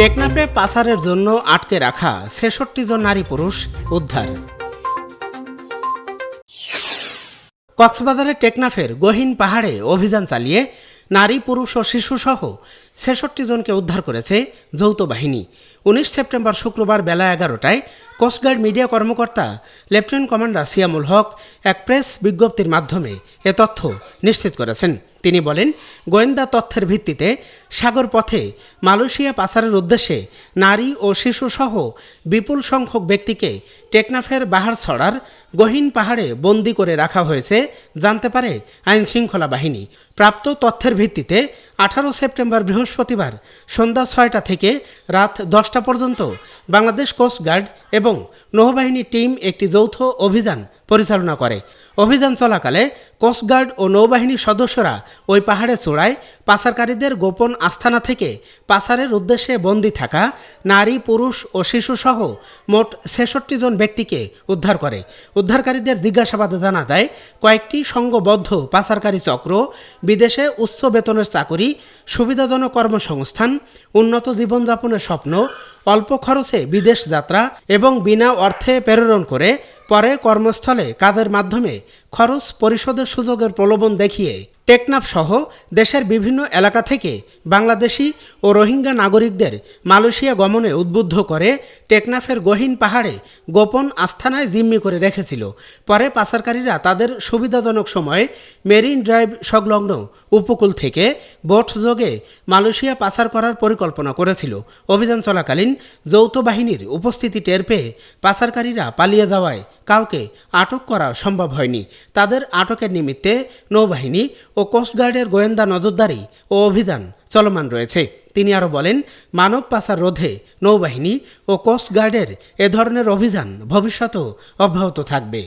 টেকনাফে পাচারের জন্য আটকে রাখা ছেষট্টি জন নারী পুরুষ উদ্ধার। কক্সবাজারের টেকনাফের গহীন পাহাড়ে অভিযান চালিয়ে নারী, পুরুষ ও শিশুসহ ছেষট্টি জনকে উদ্ধার করেছে যৌথ বাহিনী। উনিশ সেপ্টেম্বর শুক্রবার বেলা এগারোটায় কোস্টগার্ড মিডিয়া কর্মকর্তা লেফটেন্যান্ট কমান্ডার সিয়ামুল হক এক প্রেস বিজ্ঞপ্তির মাধ্যমে এ তথ্য নিশ্চিত করেছেন। তিনি বলেন, গোয়েন্দা তথ্যের ভিত্তিতে সাগর পথে মালয়েশিয়া পাচারের উদ্দেশ্যে নারী ও শিশুসহ বিপুল সংখ্যক ব্যক্তিকে টেকনাফের বাহার ছড়ার গহীন পাহাড়ে বন্দি করে রাখা হয়েছে, জানতে পারে আইন শৃঙ্খলা বাহিনী। প্রাপ্ত তথ্যের ভিত্তিতে আঠারো সেপ্টেম্বর বৃহস্পতিবার সন্ধ্যা ছয়টা থেকে রাত দশটা পর্যন্ত বাংলাদেশ কোস্টগার্ড এবং নৌবাহিনী টিম একটি যৌথ অভিযান পরিচালনা করে। অভিযান চলাকালে কোস্টগার্ড ও নৌবাহিনীর সদস্যরা ওই পাহাড়ে চূড়ায় পাচারকারীদের গোপন আস্থানা থেকে পাচারের উদ্দেশ্যে বন্দি থাকা নারী, পুরুষ ও শিশুসহ মোট ছেষট্টি জন ব্যক্তিকে উদ্ধার করে। উদ্ধারকারীদের জিজ্ঞাসাবাদে জানা যায়, কয়েকটি সংঘবদ্ধ পাচারকারী চক্র, বিদেশে উচ্চ বেতনের চাকুরি, সুবিধাজনক কর্মসংস্থান, উন্নত জীবনযাপনের স্বপ্ন, অল্প খরচে বিদেশ যাত্রা এবং বিনা অর্থে প্রেরণ করে পরে কর্মস্থলে কাজের মাধ্যমে খরচ পরিশোধের সুযোগের প্রলোভন দেখিয়ে টেকনাফ সহ দেশের বিভিন্ন এলাকা থেকে বাংলাদেশি ও রোহিঙ্গা নাগরিকদের মালয়েশিয়া গমনে উদ্বুদ্ধ করে টেকনাফের গহীন পাহাড়ে গোপন আস্থানায় জিম্মি করে রেখেছিল। পরে পাচারকারীরা তাদের সুবিধাজনক সময়ে মেরিন ড্রাইভ সংলগ্ন উপকূল থেকে বোট যোগে মালয়েশিয়া পাচার করার পরিকল্পনা করেছিল। অভিযান চলাকালীন যৌথ বাহিনীর উপস্থিতি টের পেয়ে পাচারকারীরা পালিয়ে যাওয়ায় কাউকে আটক করা সম্ভব হয়নি। তাদের আটকের নিমিত্তে নৌবাহিনী ও কোস্টগার্ডের গোয়েন্দা নজরদারি ও অভিযান চলমান রয়েছে। তিনি আরও বলেন, মানব পাচার রোধে নৌবাহিনী ও কোস্টগার্ডের এ ধরনের অভিযান ভবিষ্যতেও অব্যাহত থাকবে।